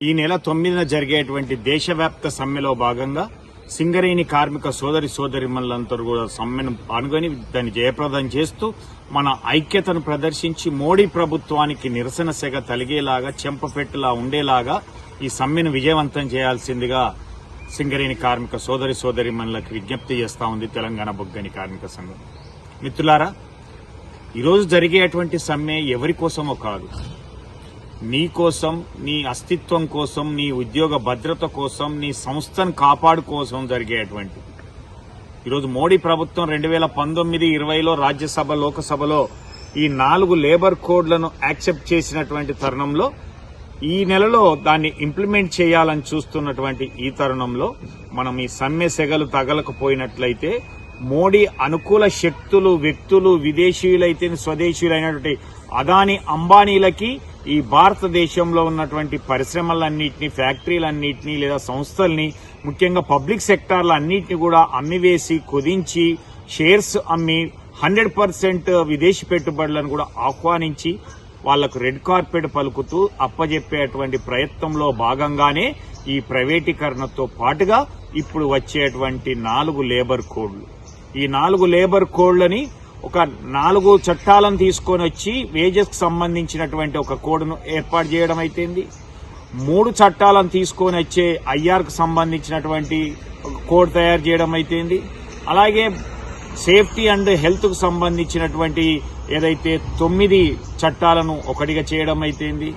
ఈ నెల తొమ్మిదిన జరిగేటువంటి దేశవ్యాప్త సమ్మెలో భాగంగా సింగరేణి కార్మిక సోదరి సోదరిమణులంతా కూడా సమ్మెను పాల్గొని దాన్ని జయప్రదం చేస్తూ మన ఐక్యతను ప్రదర్శించి మోడీ ప్రభుత్వానికి నిరసన సెగ తలిగేలాగా చెంపపెట్టులా ఉండేలాగా ఈ సమ్మెను విజయవంతం చేయాల్సిందిగా సింగరేణి కార్మిక సోదరి సోదరిమణులకు విజ్ఞప్తి చేస్తా ఉంది తెలంగాణ బొగ్గని కార్మిక సంఘం. మిత్రులారా ఈరోజు జరిగేటువంటి సమ్మె ఎవరి కోసమో కాదు. నీ కోసం నీ అస్తిత్వం కోసం నీ ఉద్యోగ భద్రత కోసం నీ సంస్థను కాపాడు కోసం జరిగేటువంటి. ఈరోజు మోడీ ప్రభుత్వం రెండు వేల పంతొమ్మిది ఇరవైలో రాజ్యసభ లోకసభలో ఈ నాలుగు లేబర్ కోడ్లను యాక్సెప్ట్ చేసినటువంటి తరుణంలో ఈ నెలలో దాన్ని ఇంప్లిమెంట్ చేయాలని చూస్తున్నటువంటి ఈ తరుణంలో మనం ఈ సమ్మె సెగలు తగలకపోయినట్లయితే మోడీ అనుకూల శక్తులు వ్యక్తులు విదేశీయులైతే స్వదేశీయులైనటువంటి అదాని అంబానీలకి ఈ భారతదేశంలో ఉన్నటువంటి పరిశ్రమలన్నింటినీ ఫ్యాక్టరీలన్నింటినీ లేదా సంస్థల్ని ముఖ్యంగా పబ్లిక్ సెక్టార్లన్నింటినీ కూడా అమ్మివేసి కుదించి షేర్స్ అమ్మి హండ్రెడ్ పర్సెంట్ విదేశీ పెట్టుబడులను కూడా ఆహ్వానించి వాళ్ళకు రెడ్ కార్పెట్ పలుకుతూ అప్పజెప్పేటువంటి ప్రయత్నంలో భాగంగానే ఈ ప్రైవేటీకరణతో పాటుగా ఇప్పుడు వచ్చేటువంటి నాలుగు లేబర్ కోడ్లు. ఈ నాలుగు లేబర్ కోడ్లని ఒక నాలుగు చట్టాలను తీసుకొని వచ్చి వేజెస్కి సంబంధించినటువంటి ఒక కోడ్ను ఏర్పాటు చేయడం అయితేంది. మూడు చట్టాలను తీసుకొని వచ్చే ఐఆర్కు సంబంధించినటువంటి ఒక కోడ్ తయారు చేయడం అయితేంది. అలాగే సేఫ్టీ అండ్ హెల్త్కు సంబంధించినటువంటి ఏదైతే తొమ్మిది చట్టాలను ఒకటిగా చేయడం అయితేంది.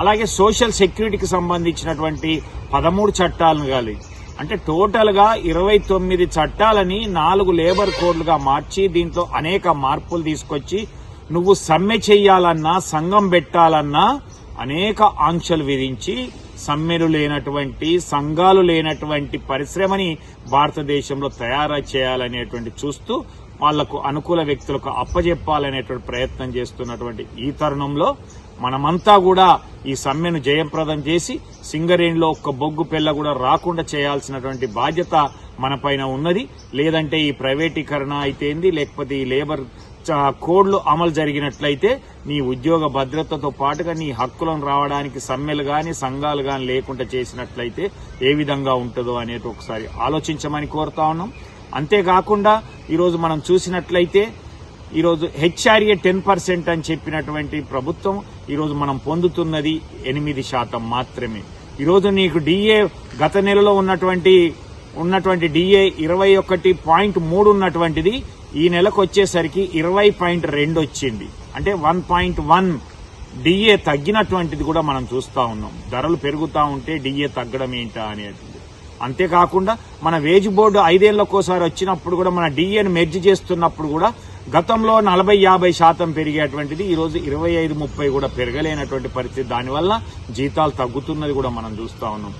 అలాగే సోషల్ సెక్యూరిటీకి సంబంధించినటువంటి పదమూడు చట్టాలను కానీ అంటే టోటల్గా ఇరవై తొమ్మిది చట్టాలని నాలుగు లేబర్ కోడ్లుగా మార్చి దీంట్లో అనేక మార్పులు తీసుకొచ్చి నువ్వు సమ్మె చెయ్యాలన్నా సంఘం పెట్టాలన్నా అనేక ఆంక్షలు విధించి సమ్మెలు లేనటువంటి సంఘాలు లేనటువంటి పరిశ్రమని భారతదేశంలో తయారు చేయాలనేటువంటి చూస్తూ వాళ్ళకు అనుకూల వ్యక్తులకు అప్పజెప్పాలనేటువంటి ప్రయత్నం చేస్తున్నటువంటి ఈ తరుణంలో మనమంతా కూడా ఈ సమ్మెను జయప్రదం చేసి సింగరేణిలో ఒక్క బొగ్గు పిల్ల కూడా రాకుండా చేయాల్సినటువంటి బాధ్యత మన పైన ఉన్నది. లేదంటే ఈ ప్రైవేటీకరణ అయితేంది లేకపోతే ఈ లేబర్ చ- కోడ్లు అమలు జరిగినట్లయితే నీ ఉద్యోగ భద్రతతో పాటుగా నీ హక్కులను రావడానికి సమ్మెలు కానీ సంఘాలు కానీ లేకుండా చేసినట్లయితే ఏ విధంగా ఉంటుందో అనేది ఒకసారి ఆలోచించమని కోరుతా ఉన్నాం. అంతేకాకుండా ఈరోజు మనం చూసినట్లయితే ఈరోజు హెచ్ఆర్ఏ టెన్ పర్సెంట్ అని చెప్పినటువంటి ప్రభుత్వం ఈరోజు మనం పొందుతున్నది ఎనిమిది శాతం మాత్రమే. ఈరోజు నీకు డిఏ గత నెలలో ఉన్నటువంటి ఉన్నటువంటి డిఏ ఇరవై ఒకటి పాయింట్ మూడు ఉన్నటువంటిది ఈ నెలకు వచ్చేసరికి ఇరవై పాయింట్ రెండు వచ్చింది. అంటే వన్ పాయింట్ వన్ డిఏ తగ్గినటువంటిది కూడా మనం చూస్తూ ఉన్నాం. ధరలు పెరుగుతూ ఉంటే డిఏ తగ్గడం ఏంటా అనేది. అంతేకాకుండా మన వేజ్ బోర్డు ఐదేళ్ళకోసారి వచ్చినప్పుడు కూడా మన డిఏను మెర్జ్ చేస్తున్నప్పుడు కూడా గతంలో నలభై యాభై శాతం పెరిగేటువంటిది ఈరోజు ఇరవై ఐదు ముప్పై కూడా పెరగలేనటువంటి పరిస్థితి. దానివల్ల జీతాలు తగ్గుతున్నది కూడా మనం చూస్తా ఉన్నాం.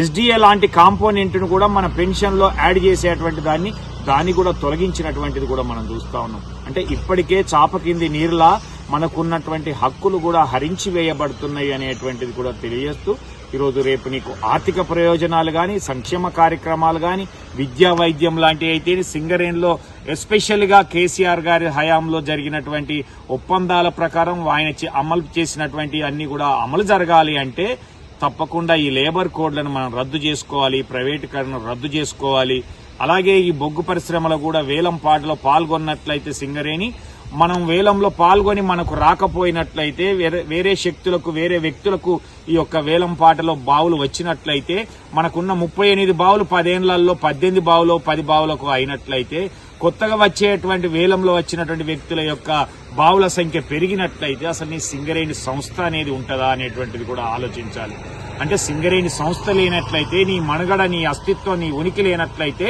ఎస్డిఏ లాంటి కాంపోనెంట్ను కూడా మన పెన్షన్లో యాడ్ చేసేటువంటి దాన్ని దాన్ని కూడా తొలగించినటువంటిది కూడా మనం చూస్తూ ఉన్నాం. అంటే ఇప్పటికే చాప కింది నీరులా మనకున్నటువంటి హక్కులు కూడా హరించి వేయబడుతున్నాయి అనేటువంటిది కూడా తెలియజేస్తూ ఈరోజు రేపు నీకు ఆర్థిక ప్రయోజనాలు కానీ సంక్షేమ కార్యక్రమాలు కానీ విద్యా వైద్యం లాంటివి అయితే సింగరేణిలో ఎస్పెషల్గా కేసీఆర్ గారి హయాంలో జరిగినటువంటి ఒప్పందాల ప్రకారం ఆయన అమలు చేసినటువంటి అన్ని కూడా అమలు జరగాలి అంటే తప్పకుండా ఈ లేబర్ కోడ్లను మనం రద్దు చేసుకోవాలి ప్రైవేటీకరణ రద్దు చేసుకోవాలి. అలాగే ఈ బొగ్గు పరిశ్రమలో కూడా వేలం పాటలో పాల్గొన్నట్లయితే సింగరేణి మనం వేలంలో పాల్గొని మనకు రాకపోయినట్లయితే వేరే వేరే శక్తులకు వేరే వ్యక్తులకు ఈ యొక్క వేలం పాటలో బావులు వచ్చినట్లయితే మనకున్న ముప్పై ఎనిమిది బావులు పదేళ్ళలో పద్దెనిమిది బావులు పది బావులకు అయినట్లయితే కొత్తగా వచ్చేటువంటి వేలంలో వచ్చినటువంటి వ్యక్తుల యొక్క బావుల సంఖ్య పెరిగినట్లయితే అసలు నీ సింగరేణి సంస్థ అనేది ఉంటుందా అనేటువంటిది కూడా ఆలోచించాలి. అంటే సింగరేణి సంస్థ లేనట్లయితే నీ మనుగడ నీ అస్తిత్వం నీ ఉనికి లేనట్లయితే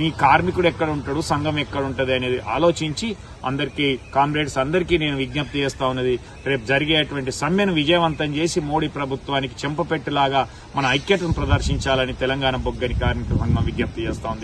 నీ కార్మికుడు ఎక్కడ ఉంటాడు సంఘం ఎక్కడ ఉంటుంది అనేది ఆలోచించి అందరికీ కామ్రేడ్స్ అందరికీ నేను విజ్ఞప్తి చేస్తా ఉన్నది. రేపు జరిగేటువంటి సమ్మెను విజయవంతం చేసి మోడీ ప్రభుత్వానికి చెంపపెట్టులాగా మన ఐక్యతను ప్రదర్శించాలని తెలంగాణ బొగ్గని కార్మిక సంఘం విజ్ఞప్తి చేస్తా ఉంది.